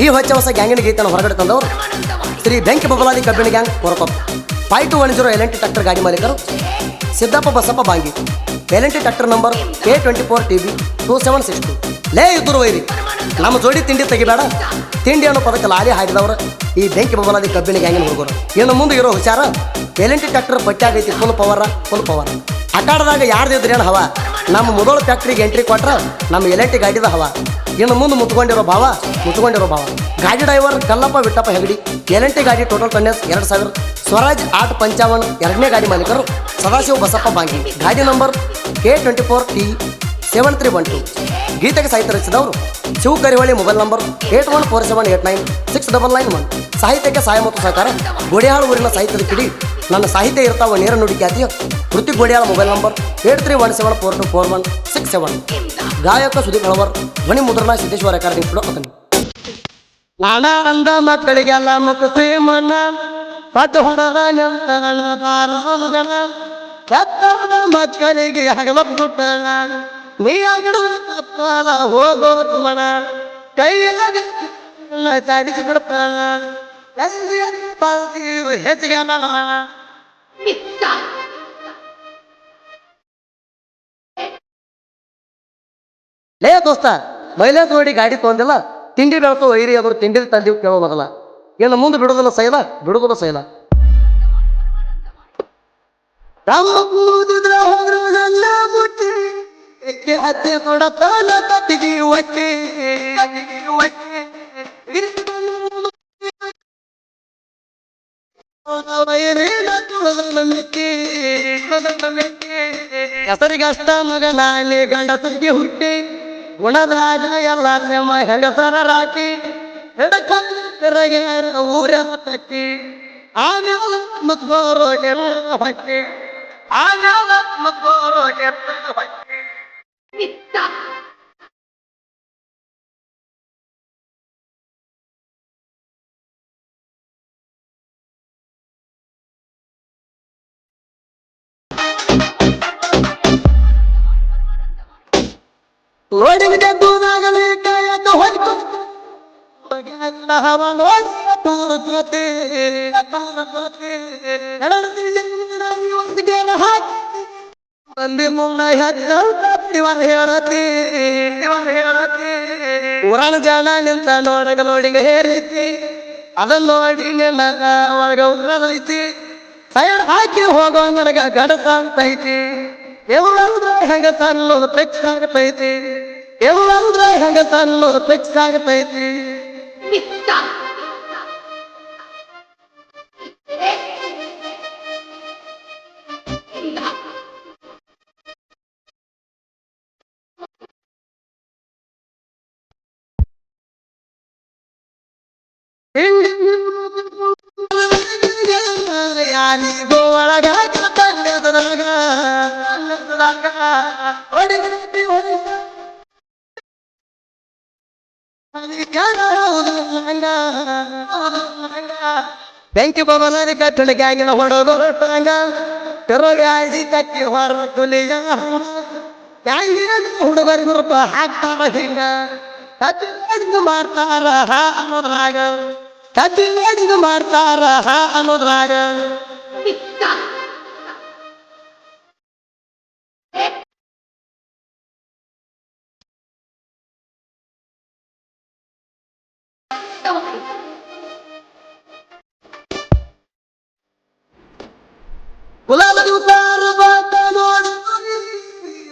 ಈ ಹೊಚ್ಚ ಹೊಸ ಗ್ಯಾಂಗಿನ ಗೀತನ ಹೊರಗಡೆ ತಂದವರು ಶ್ರೀ ಬೆಂಕಿ ಬಬಲಾದಿ ಕಬ್ಬಿಣ gang Horakoppa five two one zero L T ಗಾಡಿ ಮಾಲೀಕರು. Siddappa Basappa Bangi. L T number K twenty four T B two seven six two ಲೇ ಇದ್ದರು ವೈರಿ ನಮ್ಮ ಜೋಡಿ ತಿಂಡಿ ತೆಗಿಬೇಡ. ತಿಂಡಿ ಅನ್ನೋ ಪದಕ್ಕೆ ಲಾಲಿ ಹಾಕಿದವರು ಈ ಬೆಂಕಿ ಬಬಲಾದಿ ಕಬ್ಬಿಣ ಗ್ಯಾಂಗಿನ ಹುಡುಗರು. ಇನ್ನು ಮುಂದೆ ಇರೋ ಹುಷಾರ ಎಲ್ ಟಿ ಟ್ರ್ಯಾಕ್ಟರ್ ಬಟ್ಟೆ ಆಗೈತಿ ಫುಲ್ ಪವರ್ ಫುಲ್ ಪವರ್ ಹವಾ ಏನು ಹವ? ನಮ್ಮ ಮೊದಲು ಫ್ಯಾಕ್ಟ್ರಿಗೆ ಎಂಟ್ರಿ ಕೊಟ್ರ ನಮ್ಮ ಎಲ್ ಟಿ ಗಾಡಿದ ಹವ. ಇನ್ನು ಮುಂದೆ ಮುತ್ಕೊಂಡಿರೋ ಭಾವ ಮುತ್ಕೊಂಡಿರೋ ಭಾವ. ಗಾಡಿ ಡ್ರೈವರ್ ಕಲ್ಲಪ್ಪ ವಿಟ್ಟಪ್ಪ ಹೆಗಡಿ ಗ್ಯಾರಂಟಿ ಗಾಡಿ ಟೋಟಲ್ ಟನ್ನೆಸ್ ಎರಡು ಸಾವಿರ. ಸ್ವರಾಜ್ ಆಟ್ ಪಂಚಾವನ್ ಎರಡನೇ ಗಾಡಿ ಮಾಲೀಕರು. ಸದಾಶಿವ ಬಸಪ್ಪ ಬಾಂಗಿ. ಗಾಡಿ number K twenty four T seven three one two ಗೀತೆಗೆ ಸಾಹಿತ್ಯ ರಚಿಸಿದವರು Shiva Karivali mobile number eight one four seven eight nine six double nine one ಸಾಹಿತ್ಯಕ್ಕೆ ಸಹಾಯ ಮತ್ತು ಸಹಕಾರ. ಗೋಡಿಯಾಳ ಊರಿನ ಸಾಹಿತ್ಯದ ಕಿಡಿ. ನನ್ನ ಸಾಹಿತ್ಯ ಇರ್ತಾವ ನೇರ ನುಡಿ ಖ್ಯಾತಿಯ Kriti Godiyala mobile number eight three one seven four two four one six seven ಗಾಯಕ ಸುದೀಪ್ ಹಳವರ್ ಧ್ವನಿ ಮುದ್ರಣ ಸಿದ್ದೇಶ್ವರ ರೆಕಾರ್ಡಿಂಗ್ ಕೂಡ ಅದನ್ನು ನಾನ ಅಂದ ಮಕ್ಕಳಿಗೆಲ್ಲ ಮತ್ತು ಮನ ಪಟ್ಟು ಹೊಡದ ಕೆತ್ತದ ಮಕ್ಕಳಿಗೆ ನೀ ಅಗಡ ಹೋಗೋದು ಮನ ಕೈಯಾಗ ತಾಡಿಸಿ ಬಿಡ್ತಾನ ಹೆಚ್ಚಿಗೆ ಲೇ ದೋಸ್ತ, ಮೈಲೇಜ್ ನೋಡಿ ಗಾಡಿ ತೊಂದಿಲ್ಲ ತಿಂಡಿ ಬೆಳಕು ವೈರಿ ಅವರು ತಿಂಡಿ ತಂದಿವ್ ಕೇಳೋದಲ್ಲ ಏನು ಮುಂದೆ ಬಿಡೋದಲ್ಲ ಸೈಲ ಬಿಡೋದಲ್ಲ ಸೈಲ. ಹೆಸರಿಗಷ್ಟ ಕೂದಿದ್ರ ಗಂಡ ಗಂಡಸರಿಗೆ ಹುಟ್ಟಿ. ಗುಣರಾಜ ಎಲ್ಲ ನಮ್ಮ ಹೆಗಸರ ರಾಟಿ ಹಿಡಕರಗೆ ಊರ ತಟ್ಟಿ ಆಮೇಲೆ ಮುತ್ಕೋರೋ ಎಲ್ಲ ಹೊಟ್ಟಿ ಆಮೇಲೆ ಮುತ್ಕೋರೋ ಎಲ್ಲ ಹೊಟ್ಟಿ ಓಡಿಗೆ ಮಂದಿ ಮುನ್ನ ಇವ ಹೇಳತಿ ಇವ ಹೇಳತಿ ಊರನ ಜನ ನಿಂತ ನೋಡಗ ನೋಡಿಗ ಹೇರಿತಿ ಅದನ್ನ ನೋಡಿ ನನಗ ಒಳಗ ಉಗ್ರದೈತಿ ಸೈಡ್ ಹಾಕಿ ಹೋಗೋ ನನಗ ಗಡತ ಅಂತೈತಿ ಎಲ್ಲಂದ್ರೆ ಹೆಂಗ ತನ್ನೋದು ಫಿಕ್ಸ್ ಆಗತೈತಿ ಎಲ್ಲಂದ್ರೆ ಹೆಂಗ ತನ್ನೋದು ಫಿಕ್ಸ್ ಆಗತೈತಿ Yan ಬೆಂಕಿ ಬಬಲರಿ ಕಟ್ಟಣ ಗ್ಯಾಂಗಿನ ಹೊಡೋದು ಹೊರಟಂಗ ತಿರುಗಾಯಿಸಿ ಕಟ್ಟಿ ಹೊರ ತುಲಿಗ ಹುಡುಗರಿ ಗ್ರೂಪ ಹಾಕ್ತಾರ ಹಿಂಗ ಕತ್ತಿಗೆ ಮಾಡ್ತಾರ ಅನ್ನೋದ್ರಾಗ ಕತ್ತಿಗೆ ಮಾಡ್ತಾರ ಅನ್ನೋದ್ರಾಗ ನೋಡಿ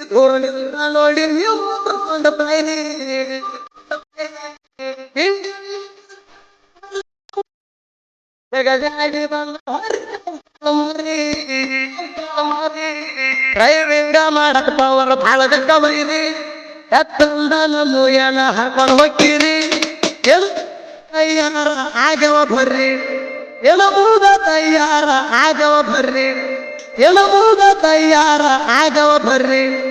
ದೂರದಿಂದ ನೋಡಿ ನೀವು ಕೊಂಡ ಬೈರಿ ಜಗಜಾಡಿ ಬಂದ ಡ್ರೈವಿಂಗ ಮಾಡಕ್ ಪವರ್ ಭಾಳ ಬೈರಿ ಎತ್ತಂದ ನಮ್ಮ ಏನ ಹಾಕೊಂಡು ಹೋಗ್ತೀರಿ ಎಲ್ ತಯ್ಯಾರ ಆಗವ ಬರ್ರಿ. ಎಲಬೂದ ತಯ್ಯಾರ ಆಗವ ಬರ್ರಿ. ಎಲಬೂದ ತಯ್ಯಾರ ಆಗವ ಬರ್ರಿ.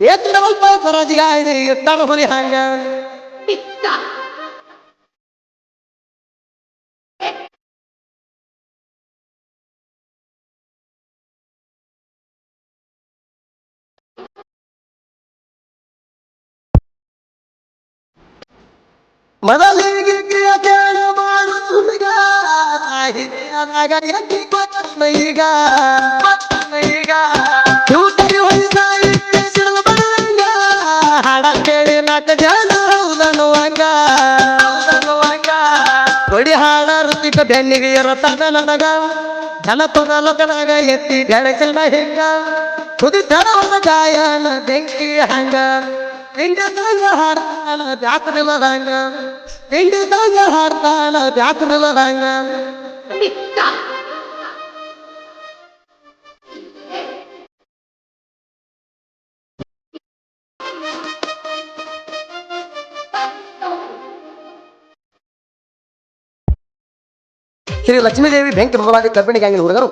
ಎತ್ತಡ ಸ್ವಲ್ಪ ರಜಿಗಾಡಿ ಇಟ್ಟಾರ ಹುಲಿ ಹಂಗ ಮೊದಲಿಗೆ ಕೇಳು ಮಾಡುಗ ಅದಾಗ ಎತ್ತಿ ಕೊಟ್ಟ ಈಗ ಈಗ ಹಾಡ ಋತಿಕ ಬೆನ್ನಿಗೆ ಇರತ್ತದ ನನಗ. ಜನ ಲೋಕದಾಗ ಎತ್ತಿ ಬೆಳಕಿನ ಹಿಂಗ. ತುದಿ ತನವನ ಗಾಯನ ಬೆಂಕಿ ಹಂಗ. ಹಿಂಗದಾಗ ಹಾಡ್ತಾನ ಬ್ಯಾಕರಿಲ್ಲದಂಗ ತಂಗ ಹಾಡ್ತಾನ ಬ್ಯಾಕರಿಲ್ಲದಂಗ ಶ್ರೀ ಲಕ್ಷ್ಮೀದೇವಿ ಬೆಂಕಿ ಮೊದಲಾಗಿ ಕಬ್ಬಿಣಿ ಗ್ಯಾಂಗಿನ ಹುಡುಗರು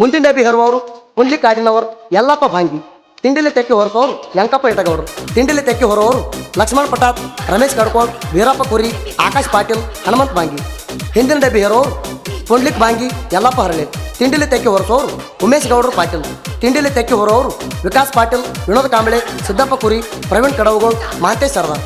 ಮುಂದಿನ ಡಬ್ಬಿ ಹರುವವರು, ಮುಂಜಿ ಕಾಡಿನವರು ಯಲ್ಲಪ್ಪ ಭಾಂಗಿ, ತಿಂಡಿಲಿ ತೆಕ್ಕಿ ಹೊರಸೋರು, ಯಂಕಪ್ಪ ಇಟಗೌಡರು, ತಿಂಡಿಲಿ ತೆಕ್ಕಿ ಹೊರವರು, ಲಕ್ಷ್ಮಣ್ ಪಟಾತ್ ರಮೇಶ್ ಕಡ್ಕೋಳ್ ವೀರಪ್ಪ ಕುರಿ, ಆಕಾಶ್ ಪಾಟೀಲ್, ಹನುಮಂತ್ ಭಾಂಗಿ. ಹಿಂದಿನ ಡಬ್ಬಿ ಹೇರೋರು ಪುಂಡ್ಲಿಕ್ ಭಾಂಗಿ, ಯಲ್ಲಪ್ಪ ಹರಳೆ, ತಿಂಡಿಲಿ ತೆಕ್ಕಿ ಹೊರಸೋರು, ಉಮೇಶ್ ಗೌಡರು ಪಾಟೀಲ್, ತಿಂಡಿಲಿ ತೆಕ್ಕಿ ಹೊರವರು, ವಿಕಾಸ್ ಪಾಟೀಲ್, ವಿನೋದ್ ಕಾಂಬಳೆ, ಸಿದ್ದಪ್ಪ ಕುರಿ, ಪ್ರವೀಣ್ ಕಡವಗೋಳ್ ಮಹಂತೇಶ್ ಸರ್ದಾರ್.